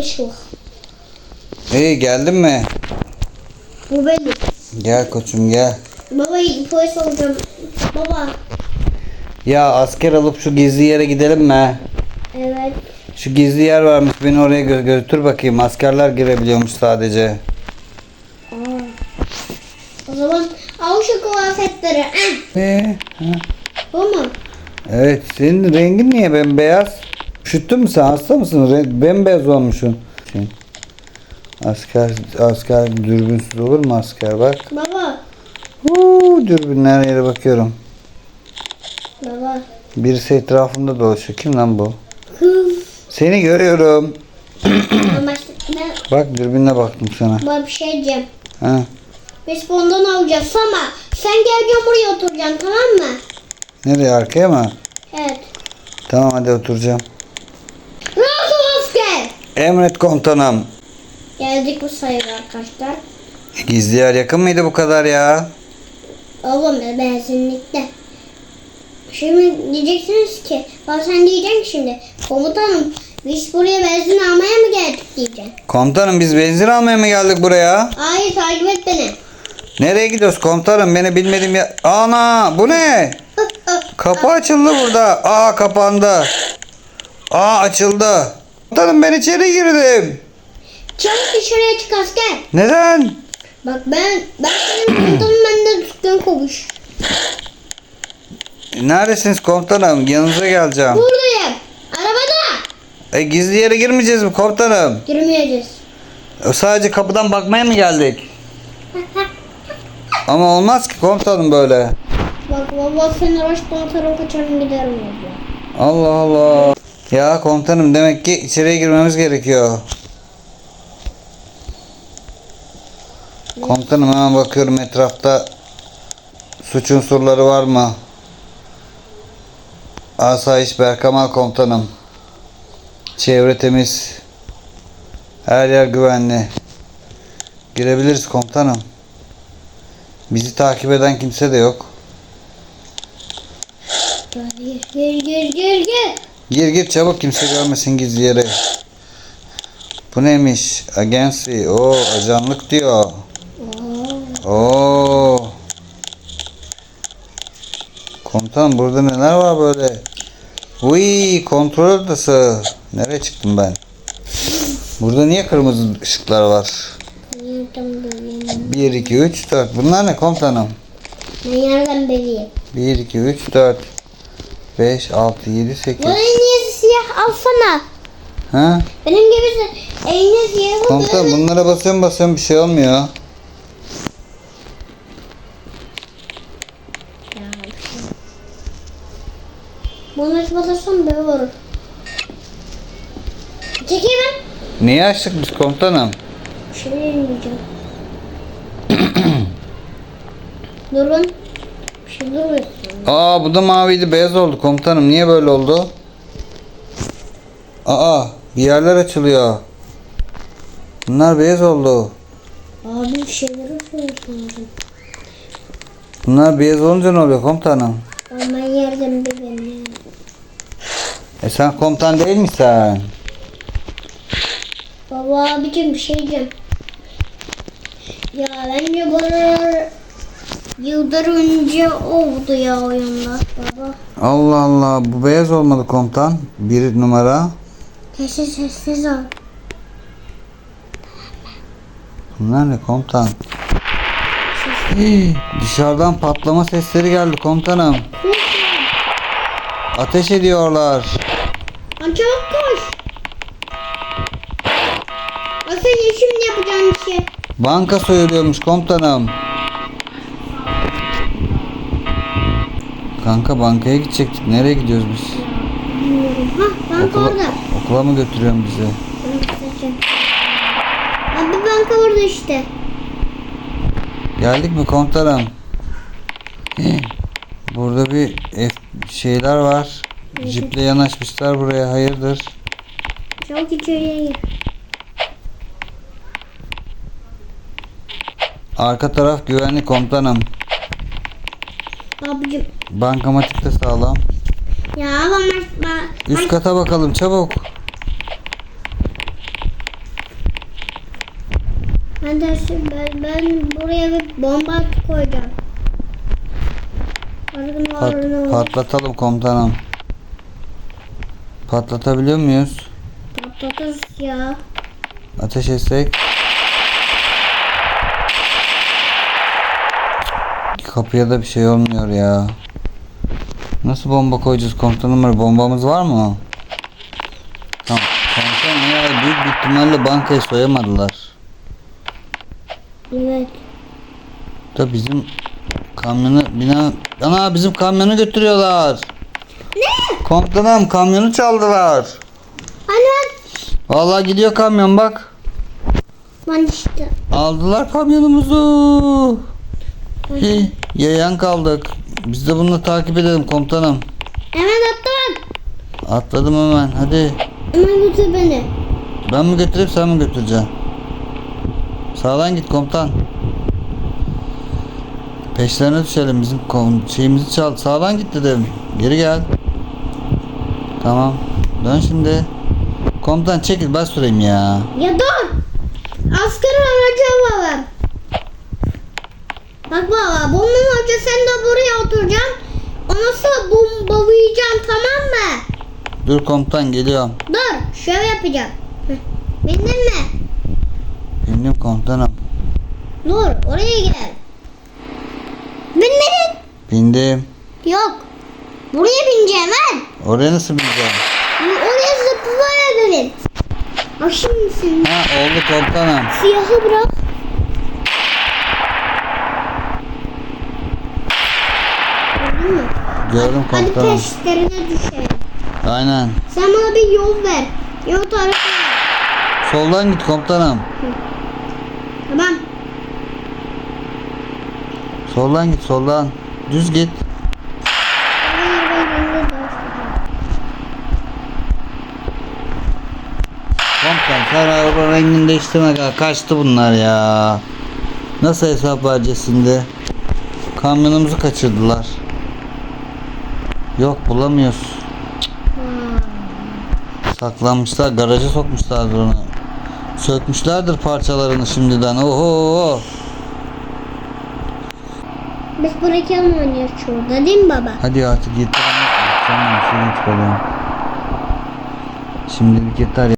Işıl. İyi geldin mi? Bu benim. Gel koçum gel. Baba polis olacağım. Baba. Ya asker alıp şu gizli yere gidelim mi? Evet. Şu gizli yer varmış beni oraya gö- götür bakayım. Askerler girebiliyormuş sadece. Aa. O zaman al şu kıyafetleri. Ne? Ha. bu mu? Evet senin rengin niye bembeyaz? Üşüttün mü sen hasta mısın? Bembeyaz olmuşsun. Asker asker dürbünsüz olur mu asker bak. Baba. Huu, dürbünler yere bakıyorum. Baba. Birisi etrafımda dolaşıyor. Kim lan bu? Kız. Seni görüyorum. Ama ne? Bak dürbünle baktım sana. Baba bir şey diyeceğim. Ha. Biz bundan alacağız ama sen geleceksin buraya oturacaksın tamam mı? Nereye arkaya mı? Evet. Tamam hadi oturacağım. Emret komutanım. Geldik bu sayıda arkadaşlar. Gizli yer yakın mıydı bu kadar ya? Oğlum be benzinlikte. Şimdi diyeceksiniz ki, bak sen diyeceksin ki şimdi, komutanım biz buraya benzin almaya mı geldik diyeceksin. Komutanım biz benzin almaya mı geldik buraya? Hayır takip et beni. Nereye gidiyoruz komutanım? Beni bilmediğim ya... Ana bu ne? Kapı açıldı burada. Aa kapandı. Aa açıldı. Komutanım ben içeri girdim. Çabuk dışarıya çık asker. Neden? Bak ben, ben senin komutanım benden düzgün konuş. Neredesiniz komutanım? Yanınıza geleceğim. Buradayım. Arabada. E, gizli yere girmeyeceğiz mi komutanım? Girmeyeceğiz. E, Sadece kapıdan bakmaya mı geldik? Ama olmaz ki komutanım böyle. Bak baba seni araçtan atarım kaçarım giderim baba. Allah Allah. Ya komutanım demek ki içeriye girmemiz gerekiyor. Komutanım hemen bakıyorum etrafta suç unsurları var mı? Asayiş Berkamal komutanım. Çevre temiz. Her yer güvenli. Girebiliriz komutanım. Bizi takip eden kimse de yok. Gir gir gir gir gir. Gir gir çabuk kimse görmesin gizli yere. Bu neymiş? Agency. O ajanlık diyor. Oo. Komutanım burada neler var böyle? Uy kontrol odası. Nereye çıktım ben? Burada niye kırmızı ışıklar var? Nereden bileyim? 1, 2, 3, 4. Bunlar ne komutanım? Ben bileyim? 1, 2, 3, 4. 5, 6, 7, 8. Bana niye siyah alsana. Ha? Benim gibi eline siyah al. Komutanım bunlara basıyorum basıyorum bir şey olmuyor. Bunları basarsam böyle olur. Çekeyim ben. Niye açtık biz komutanım? Bir şey. Durun. Aa bu da maviydi beyaz oldu komutanım. Niye böyle oldu? Aa bir yerler açılıyor. Bunlar beyaz oldu. Abi bir şeyler yapıyorsun. Bunlar beyaz olunca ne oluyor komutanım? Ama yerden bir beni. E sen komutan değil misin? Baba abicim bir şey diyeceğim. Ya bence buralar yıllar önce oldu ya oyunda baba. Allah Allah bu beyaz olmadı komutan. Bir numara. Sessiz sessiz ol. Bunlar ne komutan? Hii, Dışarıdan patlama sesleri geldi komutanım. Ateş ediyorlar. Çabuk koş. Asıl şimdi yapacağım bir şey. Banka soyuluyormuş komutanım. Kanka bankaya gidecektik. Nereye gidiyoruz biz? Bilmiyorum. Ha banka Okula, orada. okula mı götürüyorsun bizi? Abi banka orada işte. Geldik mi komutanım? Burada bir şeyler var. Jiple yanaşmışlar buraya. Hayırdır? Çabuk içeriye gir. Arka taraf güvenli komutanım. Abicim. Bankamatik de sağlam. Ya ama ben, Üst kata bakalım çabuk. Ben de şu- ben, ben buraya bir bomba koyacağım. Pat- patlatalım komutanım. Patlatabiliyor muyuz? patlatırız ya. Ateş etsek. Kapıya da bir şey olmuyor ya. Nasıl bomba koyacağız komutanım? Bombamız var mı? Tamam. Komutanım ya büyük bir ihtimalle bankayı soyamadılar. Evet. Da bizim kamyonu bina... Ana bizim kamyonu götürüyorlar. Ne? Komutanım kamyonu çaldılar. Ben... Vallahi gidiyor kamyon bak. Ben işte. Aldılar kamyonumuzu. Hi, yayan kaldık. Biz de bunu takip edelim komutanım. Hemen bak. Atladım hemen hadi. Hemen götür beni. Ben mi götüreyim sen mi götüreceksin? Sağdan git komutan. Peşlerine düşelim bizim şeyimizi çal. Sağdan git dedim. Geri gel. Tamam. Dön şimdi. Komutan çekil ben süreyim ya. Ya dur. Asker aracı var. Bak baba bunun hoca sen de buraya oturacaksın. Ona sonra bombalayacağım tamam mı? Dur komutan geliyorum. Dur şöyle yapacağım. Bindin mi? Bindim komutanım. Dur oraya gel. Binmedin. Bindim. Yok. Buraya bineceğim ben. Oraya nasıl bineceğim? Oraya zıplaya gelin. Bak şimdi sen Ha oldu komutanım. siyahı bırak. Gördün mü? Gördüm komutanım. peşlerine düşelim. Aynen. Sen bana bir yol ver. Yol ver. Soldan git komutanım. Tamam. Soldan git soldan. Düz git. Komutan sen araba rengini değiştirme ka- kaçtı bunlar ya. Nasıl hesap vereceğiz şimdi? Kamyonumuzu kaçırdılar. Yok bulamıyoruz. Saklanmışlar garaja sokmuşlardır onu. Sökmüşlerdir parçalarını şimdiden. Oho. Biz buraya mı oynuyoruz şurada değil mi baba? Hadi artık yeter ama. Tamam şimdi çıkalım. Şimdilik yeter.